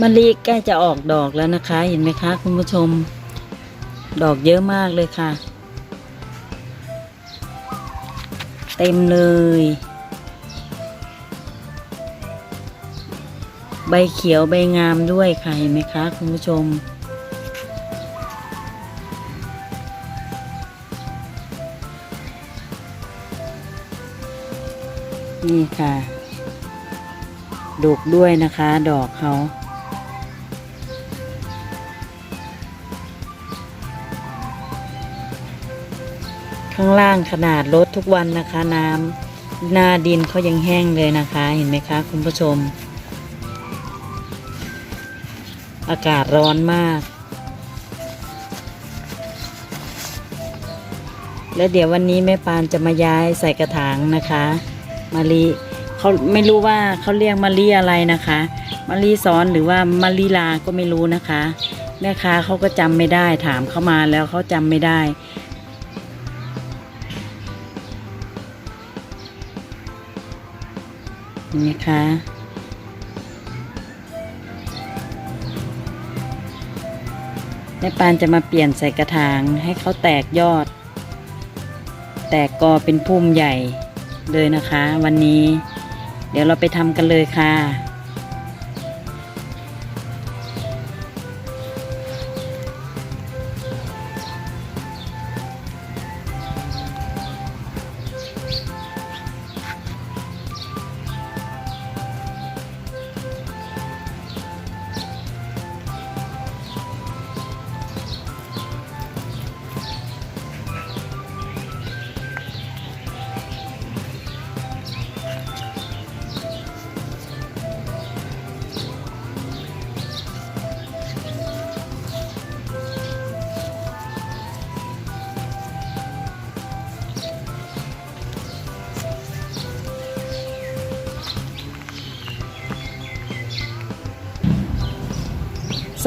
มะลิใกล้จะออกดอกแล้วนะคะ เห็นไหมคะคุณผู้ชม ดอกเยอะมากเลยค่ะ เต็มเลย ใบเขียวใบงามด้วยค่ะ เห็นไหมคะคุณผู้ชม นี่ค่ะดกด้วยนะคะ ดอกเขา ข้างล่างขนาดลดทุกวันนะคะ น้ำหน้าดินเขายังแห้งเลยนะคะ เห็นไหมคะคุณผู้ชม อากาศร้อนมาก แล้วเดี๋ยววันนี้แม่ปานจะมาย้ายใส่กระถางนะคะมะลิเขาไม่รู้ว่าเขาเรียกมะลิอะไรนะคะมะลิซ้อนหรือว่ามะลิลาก็ไม่รู้นะคะ แม่ค้าเขาก็จำไม่ได้ถามเขามาแล้วเขาจำไม่ได้ นไหมคะแม่ปานจะมาเปลี่ยนใส่กระถางให้เขาแตกยอด แตกกอเป็นพุ่มใหญ่เลยนะคะ วันนี้ เดี๋ยวเราไปทำกันเลยค่ะ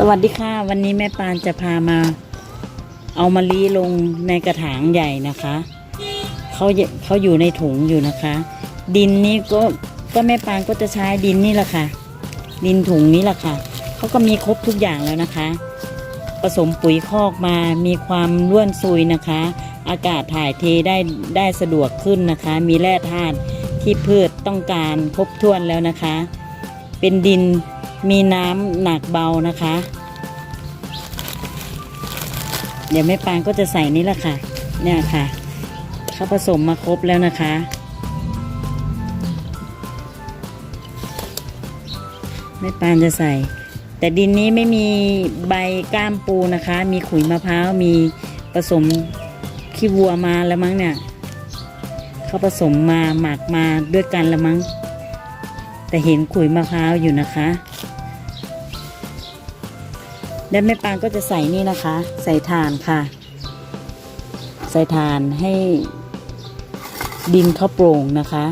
สวัสดีค่ะวันนี้แม่ปานจะพามา เอามะลิลงในกระถางใหญ่นะคะเขาเขาอยู่ในถุงอยู่นะคะ ดินนี่ก็ก็แม่ปานก็จะใช้ดินนี่แหละค่ะ ดินถุงนี้แหละค่ะเขาก็มีครบทุกอย่างแล้วนะคะ ผสมปุ๋ยคอกมามีความร่วนซุยนะคะ อากาศถ่ายเทได้ได้สะดวกขึ้นนะคะ มีแร่ธาตุที่พืชต้องการครบถ้วนแล้วนะคะ เป็นดิน มีน้ำหนักเบานะคะ เดี๋ยวแม่ปานก็จะใส่นี่แหละค่ะ เนี่ยค่ะเขาผสมมาครบแล้วนะคะ แม่ปานจะใส่ แต่ดินนี้ไม่มีใบก้ามปูนะคะ มีขุยมะพร้าว มีผสมขี้วัวมาแล้วมั้งเนี่ยเขาผสมมาหมักมาด้วยกันแล้วมั้ง แต่เห็นขุยมะพร้าวอยู่นะคะ แล้วแม่ปางก็จะใส่นี่นะคะ ใส่ถ่านค่ะ ใส่ถ่านให้ดินเขาโปร่งนะคะ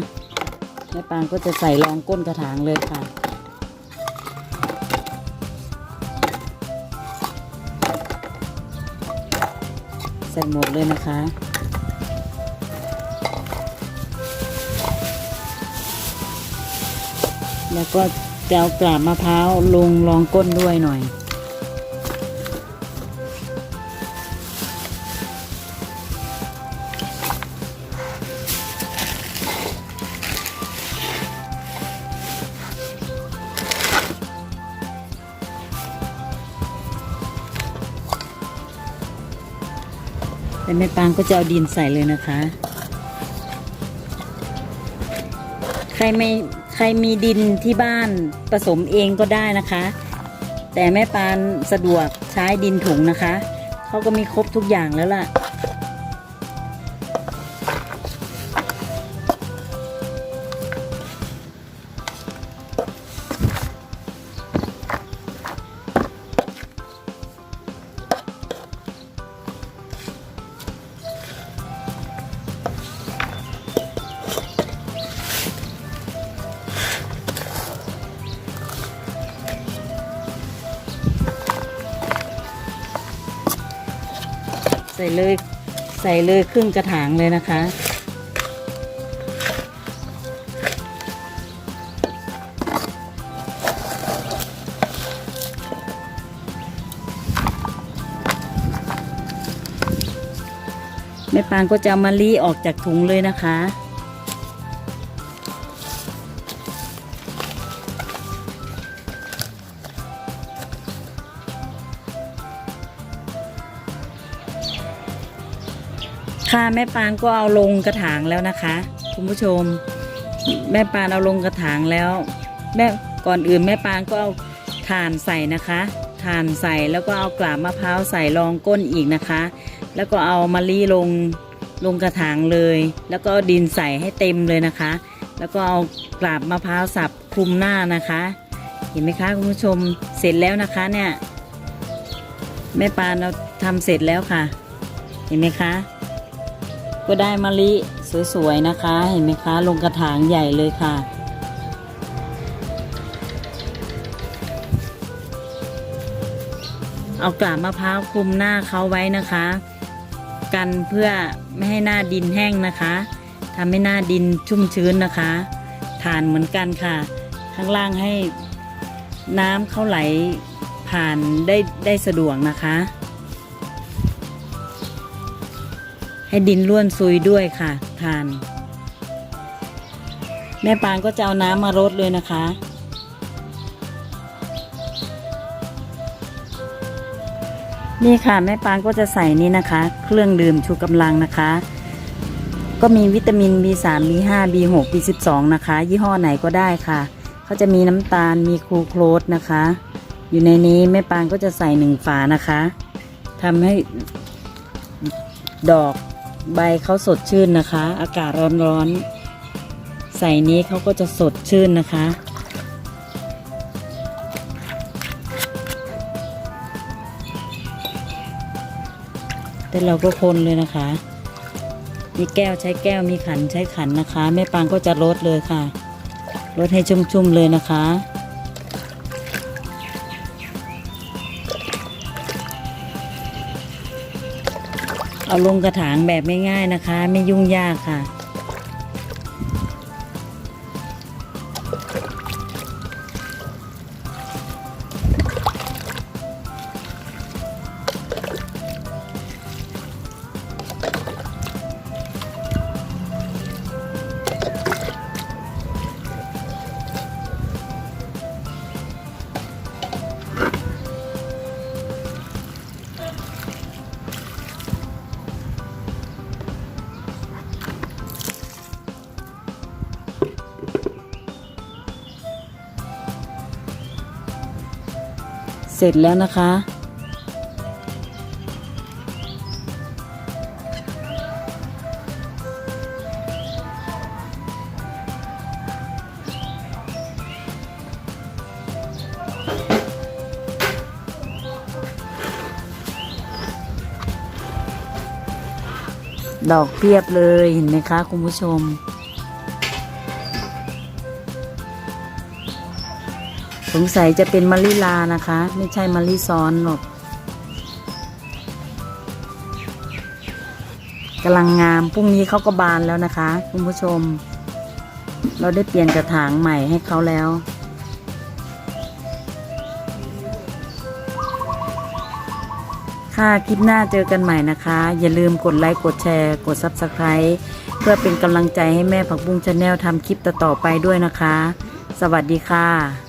แม่ปางก็จะใส่รองก้นกระถางเลยค่ะ ใส่หมดเลยนะคะแล้วก็จะเอากราบมะพร้าวลงรองก้นด้วยหน่อย แต่แม่ปางก็จะเอาดินใส่เลยนะคะ ใครไม่ใครมีดินที่บ้านผสมเองก็ได้นะคะ แต่แม่ปานสะดวกใช้ดินถุงนะคะเขาก็มีครบทุกอย่างแล้วล่ะ ใส่เลยใส่เลยครึ่งกระถางเลยนะคะ แม่ปางก็จะมาลีออกจากถุงเลยนะคะ ค่ะแม่ปานก็เอาลงกระถางแล้วนะคะ คุณผู้ชม แม่ปานเอาลงกระถางแล้ว แม่ก่อนอื่นแม่ปานก็เอาถ่านใส่นะคะถ่านใส่แล้วก็เอากลาบมะพร้าวใส่รองก้นอีกนะคะ แล้วก็เอามะลิลงลงกระถางเลย แล้วก็ดินใส่ให้เต็มเลยนะคะ แล้วก็เอากลาบมะพร้าวสับคลุมหน้านะคะ เห็นไหมคะคุณผู้ชมเสร็จแล้วนะคะเนี่ยแม่ปานเราทำเสร็จแล้วค่ะ เห็นไหมคะ ก็ได้มะลิสวยๆนะคะ เห็นไหมคะ ลงกระถางใหญ่เลยค่ะ เอากาบมะพร้าวคลุมหน้าเขาไว้นะคะ กันเพื่อไม่ให้หน้าดินแห้งนะคะทำให้หน้าดินชุ่มชื้นนะคะ ฐานเหมือนกันค่ะ ข้างล่างให้น้ำเข้าไหลผ่านได้ได้สะดวกนะคะ ให้ดินร่วนซุยด้วยค่ะ ทาน แม่ปานก็จะเอาน้ำมารดเลยนะคะ นี่ค่ะแม่ปานก็จะใส่นี่นะคะ เครื่องดื่มชูกำลังนะคะ ก็มีวิตามิน B3 B5 B6 B12 นะคะ ยี่ห้อไหนก็ได้ค่ะเขาจะมีน้ำตาลมีครูโครสนะคะ อยู่ในนี้แม่ปานก็จะใส่หนึ่งฝานะคะทำให้ดอก ใบเขาสดชื่นนะคะ อากาศร้อนๆ ใส่นี้เขาก็จะสดชื่นนะคะ แต่เราก็คนเลยนะคะ มีแก้วใช้แก้วมีขันใช้ขันนะคะ แม่ปางก็จะลดเลยค่ะลดให้ชุ่มๆเลยนะคะ เอาลงกระถางแบบง่ายๆนะคะ ไม่ยุ่งยากค่ะ เสร็จแล้วนะคะ ดอกเพียบเลยเห็นไหมคะคุณผู้ชม สงสัยจะเป็นมะลิลานะคะ ไม่ใช่มะลิซ้อนหรอกกำลังงามพรุ่งนี้เขาก็บานแล้วนะคะ คุณผู้ชม เราได้เปลี่ยนกระถางใหม่ให้เขาแล้ว ค่ะคลิปหน้าเจอกันใหม่นะคะ อย่าลืมกดไลค์กดแชร์ กด Subscribe เพื่อเป็นกำลังใจให้แม่ผักบุ้งชาแนลทำคลิปต่อๆไปด้วยนะคะ สวัสดีค่ะ